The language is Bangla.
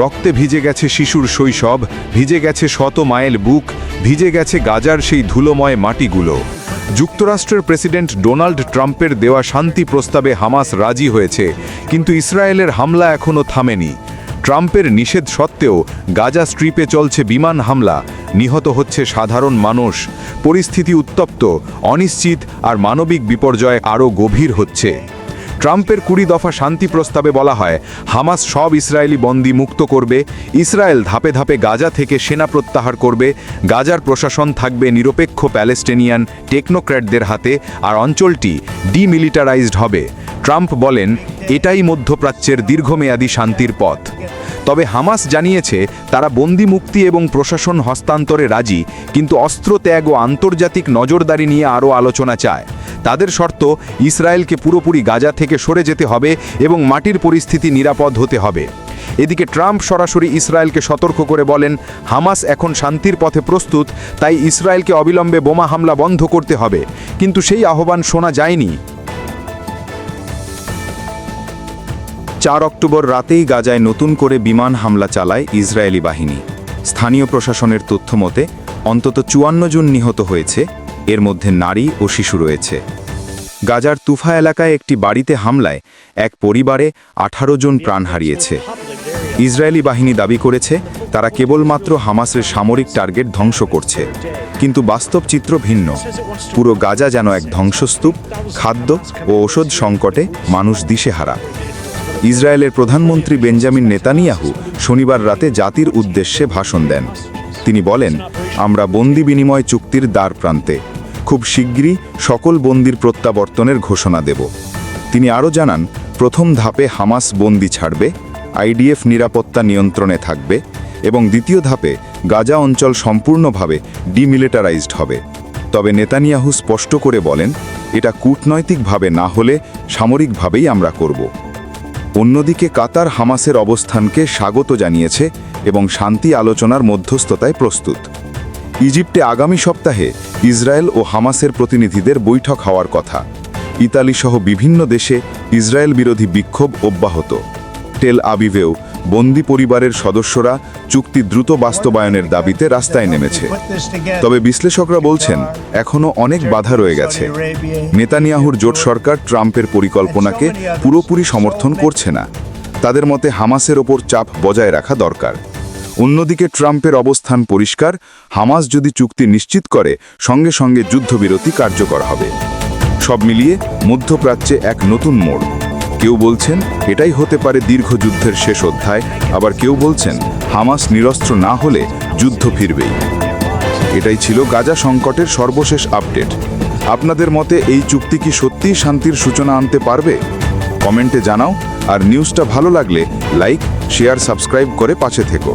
রক্তে ভিজে গেছে শিশুর শৈশব, ভিজে গেছে শত মাইল বুক, ভিজে গেছে গাজার সেই ধুলোময় মাটিগুলো। যুক্তরাষ্ট্রের প্রেসিডেন্ট ডোনাল্ড ট্রাম্পের দেওয়া শান্তি প্রস্তাবে হামাস রাজি হয়েছে, কিন্তু ইসরায়েলের হামলা এখনও থামেনি। ট্রাম্পের নিষেধ সত্ত্বেও গাজা স্ট্রিপে চলছে বিমান হামলা, নিহত হচ্ছে সাধারণ মানুষ। পরিস্থিতি উত্তপ্ত, অনিশ্চিত আর মানবিক বিপর্যয় আরও গভীর হচ্ছে। ট্রাম্পের কুড়ি দফা শান্তি প্রস্তাবে বলা হয়, হামাস সব ইসরায়েলি বন্দি মুক্ত করবে, ইসরায়েল ধাপে ধাপে গাজা থেকে সেনা প্রত্যাহার করবে, গাজার প্রশাসন থাকবে নিরপেক্ষ প্যালেস্টেনিয়ান টেকনোক্র্যাটদের হাতে, আর অঞ্চলটি ডিমিলিটারাইজড হবে। ট্রাম্প বলেন, এটাই মধ্যপ্রাচ্যের দীর্ঘমেয়াদী শান্তির পথ। তবে হামাস জানিয়েছে, তারা বন্দি মুক্তি এবং প্রশাসন হস্তান্তরে রাজি, কিন্তু অস্ত্র ত্যাগ ও আন্তর্জাতিক নজরদারি নিয়ে আরও আলোচনা চায়। তাদের শর্ত, ইসরায়েলকে পুরোপুরি গাজা থেকে সরে যেতে হবে এবং মাটির পরিস্থিতি নিরাপদ হতে হবে। এদিকে ট্রাম্প সরাসরি ইসরায়েলকে সতর্ক করে বলেন, হামাস এখন শান্তির পথে প্রস্তুত, তাই ইসরায়েলকে অবিলম্বে বোমা হামলা বন্ধ করতে হবে। কিন্তু সেই আহ্বান শোনা যায়নি। চার অক্টোবর রাতেই গাজায় নতুন করে বিমান হামলা চালায় ইসরায়েলি বাহিনী। স্থানীয় প্রশাসনের তথ্য মতে, অন্তত চুয়ান্ন জন নিহত হয়েছে। এর মধ্যে নারী ও শিশু রয়েছে। গাজার তুফা এলাকায় একটি বাড়িতে হামলায় এক পরিবারে আঠারো জন প্রাণ হারিয়েছে। ইসরায়েলি বাহিনী দাবি করেছে, তারা কেবলমাত্র হামাসের সামরিক টার্গেট ধ্বংস করছে। কিন্তু বাস্তব চিত্র ভিন্ন। পুরো গাজা যেন এক ধ্বংসস্তূপ, খাদ্য ও ওষুধ সংকটে মানুষ দিশেহারা। ইসরায়েলের প্রধানমন্ত্রী বেঞ্জামিন নেতানিয়াহু শনিবার রাতে জাতির উদ্দেশ্যে ভাষণ দেন। তিনি বলেন, আমরা বন্দি বিনিময় চুক্তির দ্বার প্রান্তে খুব শিগগিরই সকল বন্দির প্রত্যাবর্তনের ঘোষণা দেব। তিনি আরও জানান, প্রথম ধাপে হামাস বন্দি ছাড়বে, আইডিএফ নিরাপত্তা নিয়ন্ত্রণে থাকবে এবং দ্বিতীয় ধাপে গাজা অঞ্চল সম্পূর্ণভাবে ডিমিলিটারাইজড হবে। তবে নেতানিয়াহু স্পষ্ট করে বলেন, এটা কূটনৈতিকভাবে না হলে সামরিকভাবেই আমরা করব। অন্যদিকে কাতার হামাসের অবস্থানকে স্বাগত জানিয়েছে এবং শান্তি আলোচনার মধ্যস্থতায় প্রস্তুত। ইজিপ্টে আগামী সপ্তাহে ইসরায়েল ও হামাসের প্রতিনিধিদের বৈঠক হওয়ার কথা। ইতালি সহ বিভিন্ন দেশে ইসরায়েল বিরোধী বিক্ষোভ অব্যাহত। টেল আবিভেও বন্দি পরিবারের সদস্যরা চুক্তি দ্রুত বাস্তবায়নের দাবিতে রাস্তায় নেমেছে। তবে বিশ্লেষকরা বলছেন, এখনও অনেক বাধা রয়ে গেছে। নেতানিয়াহুর জোট সরকার ট্রাম্পের পরিকল্পনাকে পুরোপুরি সমর্থন করছে না। তাদের মতে হামাসের ওপর চাপ বজায় রাখা দরকার। অন্যদিকে ট্রাম্পের অবস্থান পরিষ্কার, হামাস যদি চুক্তি নিশ্চিত করে, সঙ্গে সঙ্গে যুদ্ধবিরতি কার্যকর হবে। সব মিলিয়ে মধ্যপ্রাচ্যে এক নতুন মোড়। কেউ বলছেন, এটাই হতে পারে দীর্ঘ যুদ্ধের শেষ অধ্যায়, আবার কেউ বলছেন, হামাস নিরস্ত্র না হলে যুদ্ধ ফিরবেই। এটাই ছিল গাজা সংকটের সর্বশেষ আপডেট। আপনাদের মতে এই চুক্তি কি সত্যিই শান্তির সূচনা আনতে পারবে? কমেন্টে জানাও, আর নিউজটা ভালো লাগলে লাইক, শেয়ার, সাবস্ক্রাইব করে পাশে থেকো।